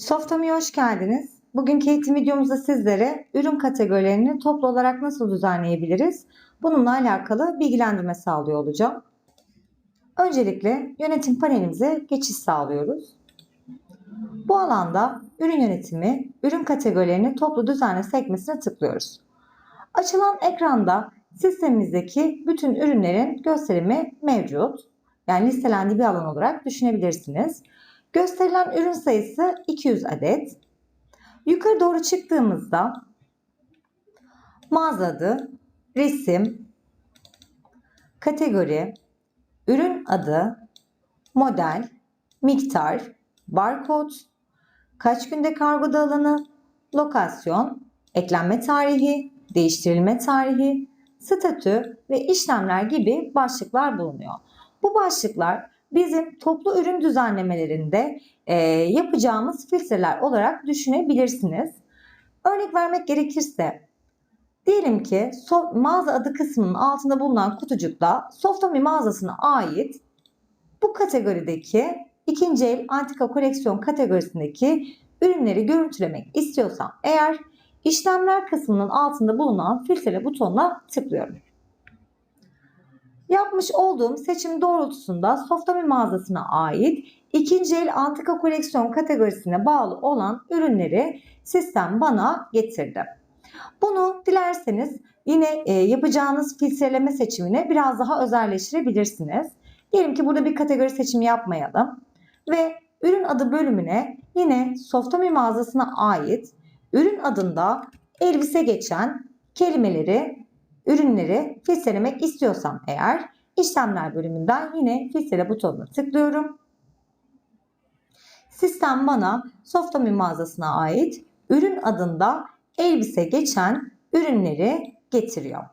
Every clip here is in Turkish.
Softomi'ye hoş geldiniz. Bugünkü eğitim videomuzda sizlere ürün kategorilerini toplu olarak nasıl düzenleyebiliriz? Bununla alakalı bilgilendirme sağlıyor olacağım. Öncelikle yönetim panelimize geçiş sağlıyoruz. Bu alanda ürün yönetimi, ürün kategorilerini toplu düzenle sekmesine tıklıyoruz. Açılan ekranda sistemimizdeki bütün ürünlerin gösterimi mevcut. Yani listelendiği bir alan olarak düşünebilirsiniz. Gösterilen ürün sayısı 200 adet. Yukarı doğru çıktığımızda mağaza adı, resim, kategori, ürün adı, model, miktar, barkod, kaç günde kargoda alanı, lokasyon, eklenme tarihi, değiştirilme tarihi, statü ve işlemler gibi başlıklar bulunuyor. Bu başlıklar bizim toplu ürün düzenlemelerinde e, yapacağımız filtreler olarak düşünebilirsiniz. Örnek vermek gerekirse diyelim ki so- mağaza adı kısmının altında bulunan kutucukta Softomi mağazasına ait bu kategorideki ikinci el antika koleksiyon kategorisindeki ürünleri görüntülemek istiyorsam eğer işlemler kısmının altında bulunan filtre butonuna tıklıyorum. Yapmış olduğum seçim doğrultusunda Softomi mağazasına ait ikinci el antika koleksiyon kategorisine bağlı olan ürünleri sistem bana getirdi. Bunu dilerseniz yine e, yapacağınız filtreleme seçimini biraz daha özelleştirebilirsiniz. Diyelim ki burada bir kategori seçimi yapmayalım ve ürün adı bölümüne yine Softomi mağazasına ait ürün adında elbise geçen kelimeleri ürünleri filtrelemek istiyorsam eğer işlemler bölümünden yine filtre butonuna tıklıyorum. Sistem bana Softomi mağazasına ait ürün adında elbise geçen ürünleri getiriyor.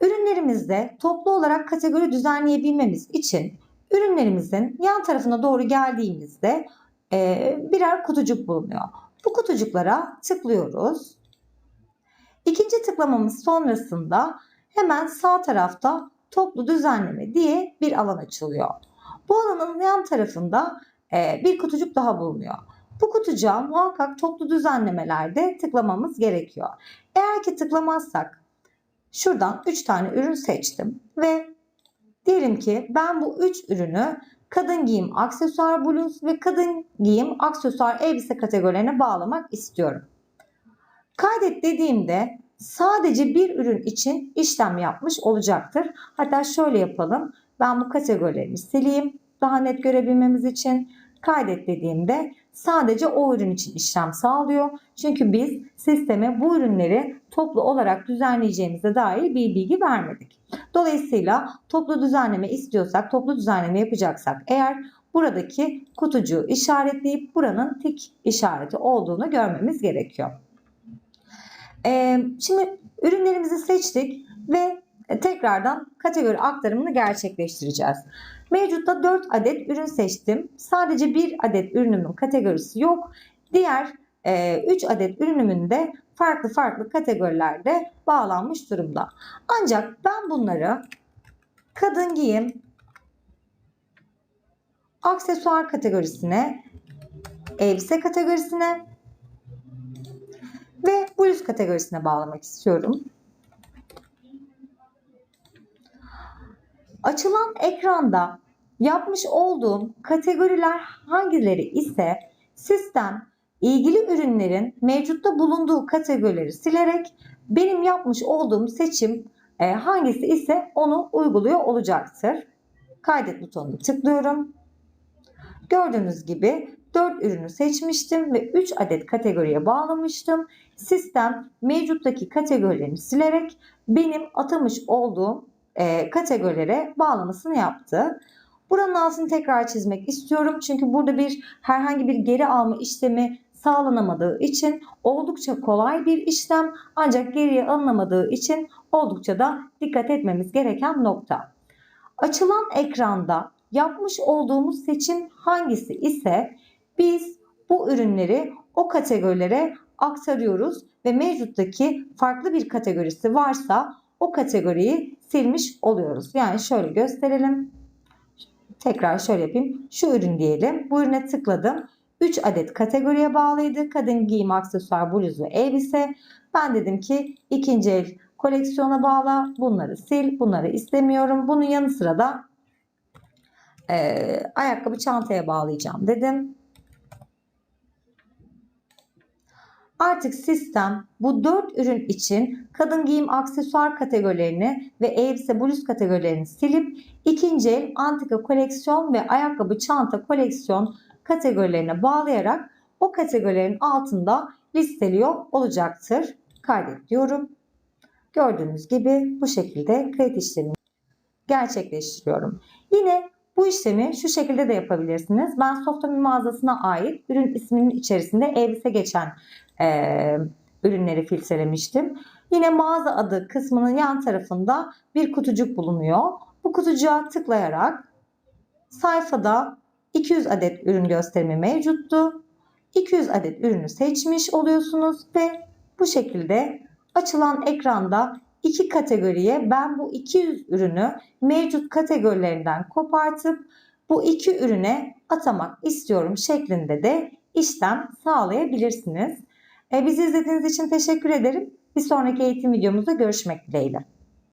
Ürünlerimizde toplu olarak kategori düzenleyebilmemiz için ürünlerimizin yan tarafına doğru geldiğimizde birer kutucuk bulunuyor. Bu kutucuklara tıklıyoruz. İkinci tıklamamız sonrasında hemen sağ tarafta toplu düzenleme diye bir alan açılıyor. Bu alanın yan tarafında e, bir kutucuk daha bulunuyor. Bu kutucuğa muhakkak toplu düzenlemelerde tıklamamız gerekiyor. Eğer ki tıklamazsak şuradan 3 tane ürün seçtim ve diyelim ki ben bu 3 ürünü kadın giyim aksesuar bluz ve kadın giyim aksesuar elbise kategorilerine bağlamak istiyorum. Kaydet dediğimde sadece bir ürün için işlem yapmış olacaktır. Hatta şöyle yapalım. Ben bu kategorileri sileyim. Daha net görebilmemiz için kaydet dediğimde sadece o ürün için işlem sağlıyor. Çünkü biz sisteme bu ürünleri toplu olarak düzenleyeceğimize dair bir bilgi vermedik. Dolayısıyla toplu düzenleme istiyorsak, toplu düzenleme yapacaksak eğer buradaki kutucuğu işaretleyip buranın tik işareti olduğunu görmemiz gerekiyor. Şimdi ürünlerimizi seçtik ve tekrardan kategori aktarımını gerçekleştireceğiz. Mevcutta 4 adet ürün seçtim. Sadece bir adet ürünümün kategorisi yok. Diğer 3 adet ürünümün de farklı farklı kategorilerde bağlanmış durumda. Ancak ben bunları kadın giyim, aksesuar kategorisine, elbise kategorisine kategorisine bağlamak istiyorum. Açılan ekranda yapmış olduğum kategoriler hangileri ise sistem ilgili ürünlerin mevcutta bulunduğu kategorileri silerek benim yapmış olduğum seçim e, hangisi ise onu uyguluyor olacaktır. Kaydet butonuna tıklıyorum. Gördüğünüz gibi 4 ürünü seçmiştim ve 3 adet kategoriye bağlamıştım. Sistem mevcuttaki kategorilerini silerek benim atamış olduğum e, kategorilere bağlamasını yaptı. Buranın altını tekrar çizmek istiyorum. Çünkü burada bir herhangi bir geri alma işlemi sağlanamadığı için oldukça kolay bir işlem ancak geriye alınamadığı için oldukça da dikkat etmemiz gereken nokta. Açılan ekranda yapmış olduğumuz seçim hangisi ise biz bu ürünleri o kategorilere aktarıyoruz ve mevcuttaki farklı bir kategorisi varsa o kategoriyi silmiş oluyoruz. Yani şöyle gösterelim. Tekrar şöyle yapayım. Şu ürün diyelim. Bu ürüne tıkladım. 3 adet kategoriye bağlıydı. Kadın giyim, aksesuar, bluz ve elbise. Ben dedim ki ikinci el koleksiyona bağla. Bunları sil. Bunları istemiyorum. Bunun yanı sıra da eee, ayakkabı çantaya bağlayacağım dedim. Artık sistem bu 4 ürün için kadın giyim aksesuar kategorilerini ve elbise bluz kategorilerini silip ikinci el antika koleksiyon ve ayakkabı çanta koleksiyon kategorilerine bağlayarak o kategorilerin altında listeliyor olacaktır. Kaydet diyorum. Gördüğünüz gibi bu şekilde kayıt işlemini gerçekleştiriyorum. Yine bu işlemi şu şekilde de yapabilirsiniz. Ben Softomi mağazasına ait ürün isminin içerisinde elbise geçen eee, ürünleri filtrelemiştim. Yine mağaza adı kısmının yan tarafında bir kutucuk bulunuyor. Bu kutucuğa tıklayarak sayfada 200 adet ürün gösterimi mevcuttu. 200 adet ürünü seçmiş oluyorsunuz ve bu şekilde açılan ekranda iki kategoriye ben bu 200 ürünü mevcut kategorilerinden kopartıp bu iki ürüne atamak istiyorum şeklinde de işlem sağlayabilirsiniz. E, bizi izlediğiniz için teşekkür ederim. Bir sonraki eğitim videomuzda görüşmek dileğiyle.